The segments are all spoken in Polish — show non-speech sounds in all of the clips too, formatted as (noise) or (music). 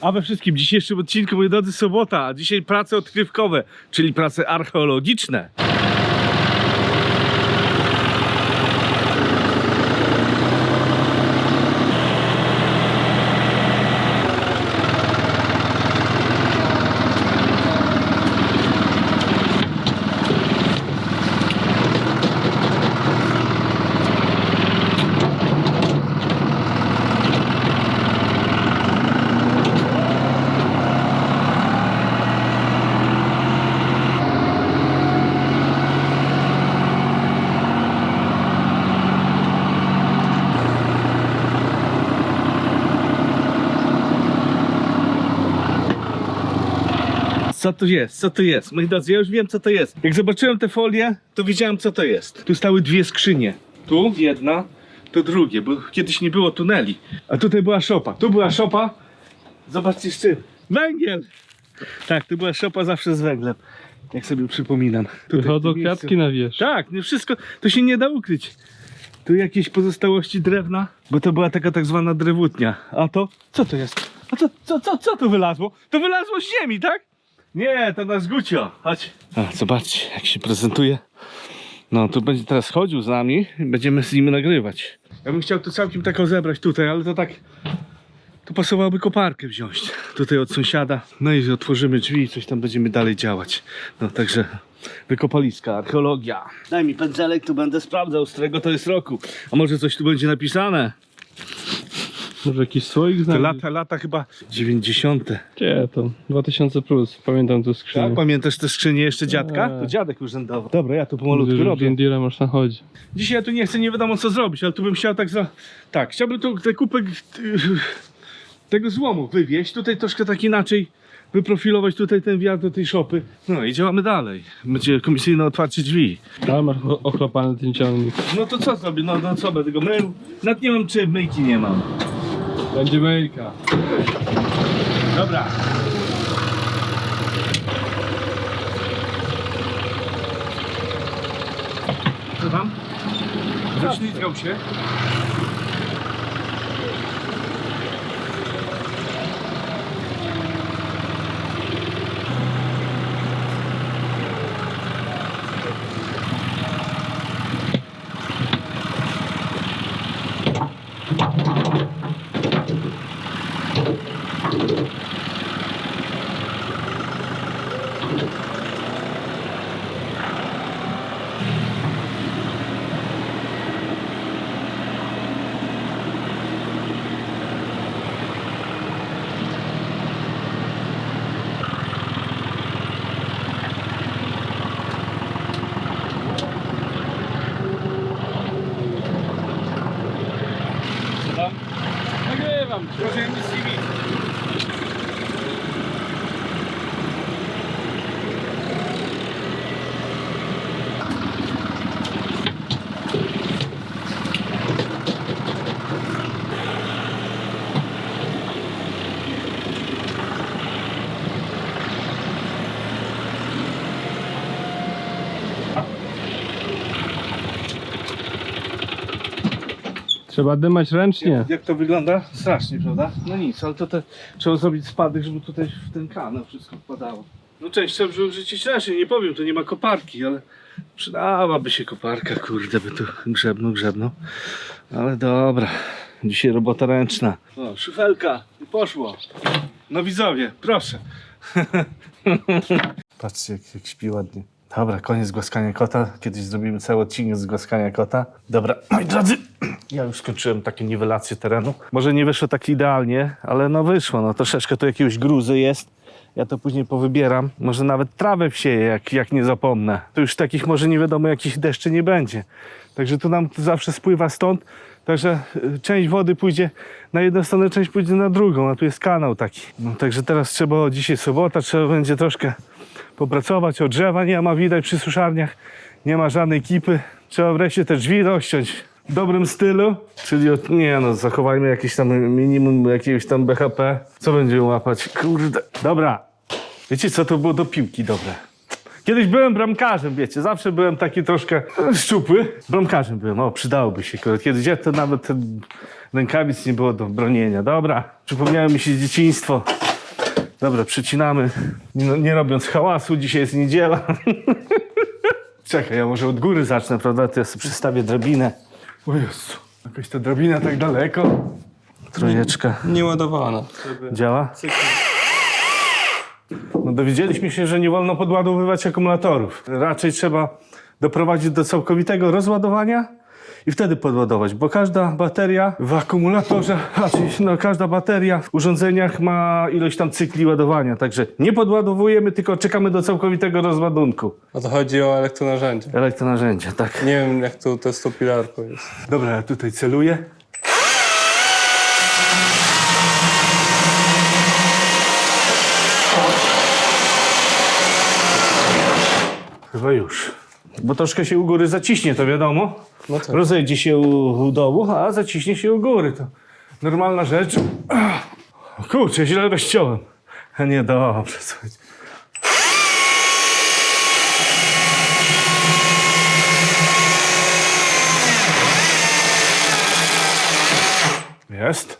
A we wszystkim dzisiejszym odcinku, moi drodzy, sobota, dzisiaj prace odkrywkowe, czyli prace archeologiczne. Co to jest? Co to jest? Moi drodzy, ja już wiem, co to jest. Jak zobaczyłem tę folię, to wiedziałem, co to jest. Tu stały dwie skrzynie. Tu jedna, tu drugie, bo kiedyś nie było tuneli. A tutaj była szopa. Tu była szopa. Zobaczcie z czym. Węgiel! Tak, tu była szopa zawsze z węglem. Jak sobie przypominam. Tutaj, Wychodzą w tym miejscu. kwiatki na wierzch. Tak, nie wszystko, to się nie da ukryć. Tu jakieś pozostałości drewna, bo to była taka tak zwana drewutnia. A to, co to jest? A co, co, co, co to wylazło? To wylazło z ziemi, tak? Nie, to nasz Gucio. Chodź. A, zobaczcie, jak się prezentuje. No, tu będzie teraz chodził z nami i będziemy z nim nagrywać. Ja bym chciał to całkiem tak rozebrać tutaj, ale to tak... Tu pasowałoby koparkę wziąć. Tutaj od sąsiada. No i otworzymy drzwi i coś tam będziemy dalej działać. No także wykopaliska, archeologia. Daj mi pędzelek, tu będę sprawdzał, z którego to jest roku. A może coś tu będzie napisane? Może jakiś słoik znaleźć? lata, lata chyba 90. Gdzie to? 2000 plus. Pamiętam tu Tak, skrzynię. pamiętasz te skrzynie jeszcze dziadka? Tak. To dziadek urzędował. Dobra, ja tu pomalutku robię. John Deere można chodzić. Dzisiaj ja tu nie chcę nie wiadomo co zrobić, ale tu bym chciał tak za... Tak, chciałbym tu tę kupę y, tego złomu wywieźć, tutaj troszkę tak inaczej wyprofilować tutaj ten wjazd do tej szopy. No i działamy dalej. Będzie komisyjne otwarcie drzwi. Tam masz o- ochlapany ten ciągnik. No to co zrobię? No, no co będę go mył? Nawet nie mam czy myjki nie mam. Będzie myjka. Dobra. Co tam? Zaślizgał się. Proszę mi CV. Trzeba dymać ręcznie. Jak to wygląda? Strasznie, prawda? No nic, ale to te, trzeba zrobić spadek, żeby tutaj w ten kanał wszystko wpadało. No część trzeba by użyć ręcznie, nie powiem, tu nie ma koparki, ale przydałaby się koparka, kurde, by tu grzebnął, grzebnął. Ale dobra, dzisiaj robota ręczna. O, szyfelka i poszło. No widzowie, proszę. (laughs) Patrzcie, jak, jak śpi ładnie. Dobra, koniec głaskania kota. Kiedyś zrobimy cały odcinek z głaskania kota. Dobra, (clears throat) moi drodzy, ja już skończyłem takie niwelację terenu. Może nie wyszło tak idealnie, ale no wyszło. No troszeczkę tu jakiegoś gruzy jest. Ja to później powybieram. Może nawet trawę wsieję, jak, jak nie zapomnę. To już takich może nie wiadomo jakich deszczy nie będzie. Także tu nam to zawsze spływa stąd. Także y, część wody pójdzie na jedną stronę, część pójdzie na drugą, a tu jest kanał taki. No, także teraz trzeba, dzisiaj sobota, trzeba będzie troszkę popracować. O drzewa nie ma widać przy suszarniach, nie ma żadnej kipy. Trzeba wreszcie te drzwi rozciąć w dobrym stylu, czyli od, nie no, zachowajmy jakieś tam minimum jakiegoś tam BHP. Co będziemy łapać? Kurde. Dobra. Wiecie co, to było do piłki dobre. Kiedyś byłem bramkarzem, wiecie, zawsze byłem taki troszkę szczupły. Bramkarzem byłem, o, przydałoby się. jak to nawet rękawic nie było do bronienia. Dobra, przypomniało mi się dzieciństwo. Dobra, przycinamy, nie, nie robiąc hałasu. Dzisiaj jest niedziela. (laughs) Czekaj, ja może od góry zacznę, prawda? To ja sobie przystawię drabinę. O Jezu, jakaś ta drabina tak daleko. Trojeczka. Nieładowana. Działa? No dowiedzieliśmy się, że nie wolno podładowywać akumulatorów. Raczej trzeba doprowadzić do całkowitego rozładowania i wtedy podładować, bo każda bateria w akumulatorze, (laughs) raczej no, każda bateria w urządzeniach ma ilość tam cykli ładowania. Także nie podładowujemy, tylko czekamy do całkowitego rozładunku. A to chodzi o elektronarzędzie. Elektronarzędzia, tak. Nie wiem, jak to testopilarko jest. Dobra, ja tutaj celuję. Chyba już. Bo troszkę się u góry zaciśnie, to wiadomo. No tak. Rozejdzie się u, u dołu, a zaciśnie się u góry. To normalna rzecz. (clears throat) Kurczę, źle rozciąłem. Nie, dobrze, słuchajcie. Jest.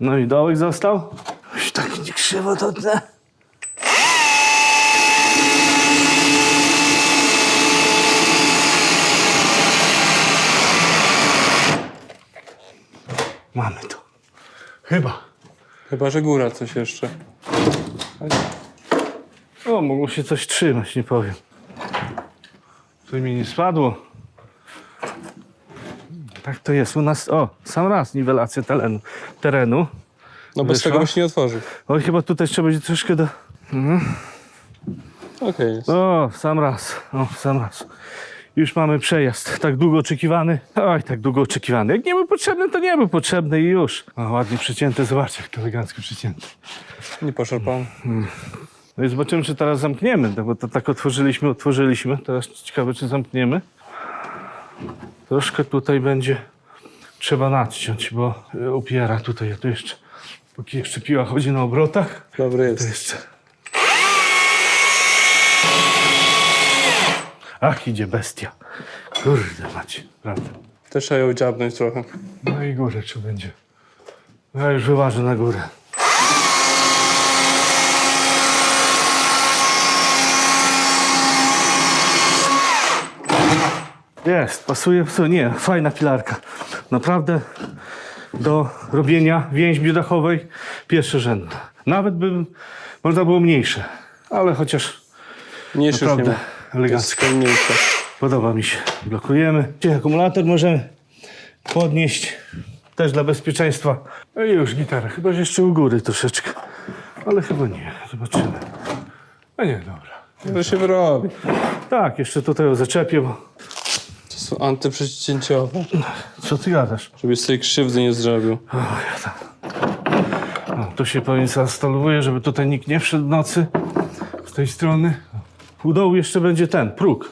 No i dołek został. Już tak nie krzywo to te. Chyba. Chyba, że góra coś jeszcze. O, mogło się coś trzymać, nie powiem. To mi nie spadło. Tak to jest u nas. O, sam raz niwelacja terenu. terenu. No bez Wyszła? tego byś nie otworzył. Oj, chyba tutaj trzeba będzie troszkę do... Okej jest. O, sam raz. O, sam raz. Już mamy przejazd. Tak długo oczekiwany. Oj, tak długo oczekiwany. Jak nie był potrzebny, to nie był potrzebny i już. O, ładnie przycięte. Zobaczcie, jak to elegancko przycięte. Nie poszarpałem. No i zobaczymy, czy teraz zamkniemy, no bo to tak otworzyliśmy, otworzyliśmy. Teraz ciekawe, czy zamkniemy. Troszkę tutaj będzie trzeba nadciąć, bo e, upiera tutaj. Ja tu jeszcze, póki jeszcze piła chodzi na obrotach, Dobry to jest. jeszcze... Ach, idzie bestia. Kurde macie, prawda. Też trzeba ją dziabnąć trochę. No i górę czy będzie. Ja już wyważę na górę. Jest, pasuje, pasuje. Nie, fajna pilarka. Naprawdę do robienia więźbi dachowej pierwszorzędna. Nawet by można było mniejsze, ale chociaż Mniejszy już nie ma. Elegancko. skromniejsze. Podoba mi się. Blokujemy. Akumulator możemy podnieść. Też dla bezpieczeństwa. No i już gitara. Chyba że jeszcze u góry troszeczkę. Ale chyba nie. Zobaczymy. A nie, dobra. To się wyrobi. Tak, jeszcze tutaj zaczepię, bo... To są antyprzecięciowe. Co ty gadasz? Żebyś sobie krzywdy nie zrobił. O, ja tam. No, tu się pewnie zainstaluje, żeby tutaj nikt nie wszedł w nocy. Z tej strony. U dołu jeszcze będzie ten, próg.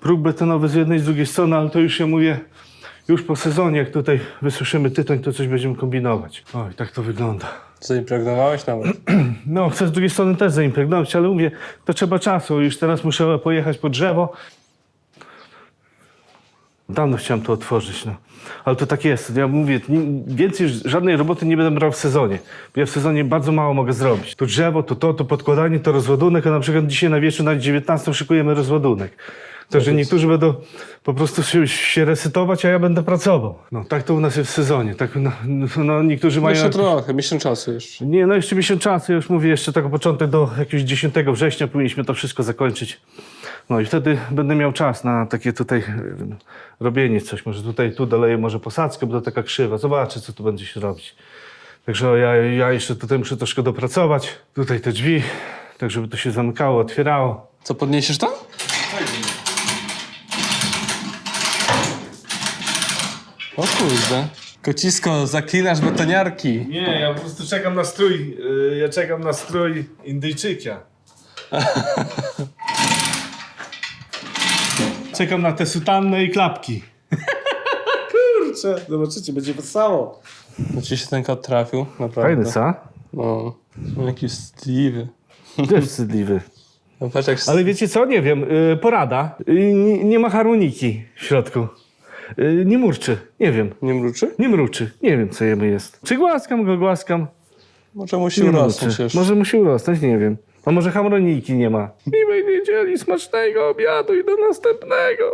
Próg betonowy z jednej i z drugiej strony, ale to już się mówię, już po sezonie, jak tutaj wysuszymy tytoń, to coś będziemy kombinować. Oj, tak to wygląda. Zaimpregnowałeś nawet? No, chcę z drugiej strony też zaimpregnować, ale mówię, to trzeba czasu. Już teraz muszę pojechać po drzewo. Dawno chciałem to otworzyć, no. Ale to tak jest. Ja mówię, nie, więcej już żadnej roboty nie będę brał w sezonie. Bo ja w sezonie bardzo mało mogę zrobić. To drzewo, to to, to podkładanie, to rozładunek, a na przykład dzisiaj na wieczór na 19 szykujemy rozładunek. Także niektórzy będą po prostu się, się resetować, a ja będę pracował. No, tak to u nas jest w sezonie. Tak, no, no, niektórzy mają... Jeszcze trochę, miesiąc czasu jeszcze. Nie, no jeszcze miesiąc czasu, ja już mówię, jeszcze tego początek do jakiegoś 10 września powinniśmy to wszystko zakończyć. No i wtedy będę miał czas na takie tutaj e, robienie coś. Może tutaj, tu doleję może posadzkę, bo to taka krzywa. Zobaczę, co tu będzie się robić. Także ja, ja jeszcze tutaj muszę troszkę dopracować. Tutaj te drzwi, tak żeby to się zamykało, otwierało. Co, podniesiesz tam? O kurde. Kocisko, zaklinasz betoniarki. Nie, ja po prostu czekam na strój, y, ja czekam na strój Indyjczyka. (laughs) czekam na te sutannę i klapki. Kurczę, zobaczycie, będzie wesoło. No ci się ten kot trafił, naprawdę. Fajny, co? No, jakiś wstydliwy. Też wstydliwy. No patrz jak... Ale wiecie co, nie wiem, y, porada. Y, nie, nie ma harmoniki w środku. Y, nie murczy, nie wiem. Nie mruczy? Nie mruczy, nie wiem co jemu jest. Czy głaskam go, głaskam. Może musi Nie urosnąć. Może musi urosnąć, nie wiem. A może hamroniki nie ma. Miłej niedzieli, smacznego obiadu i do następnego.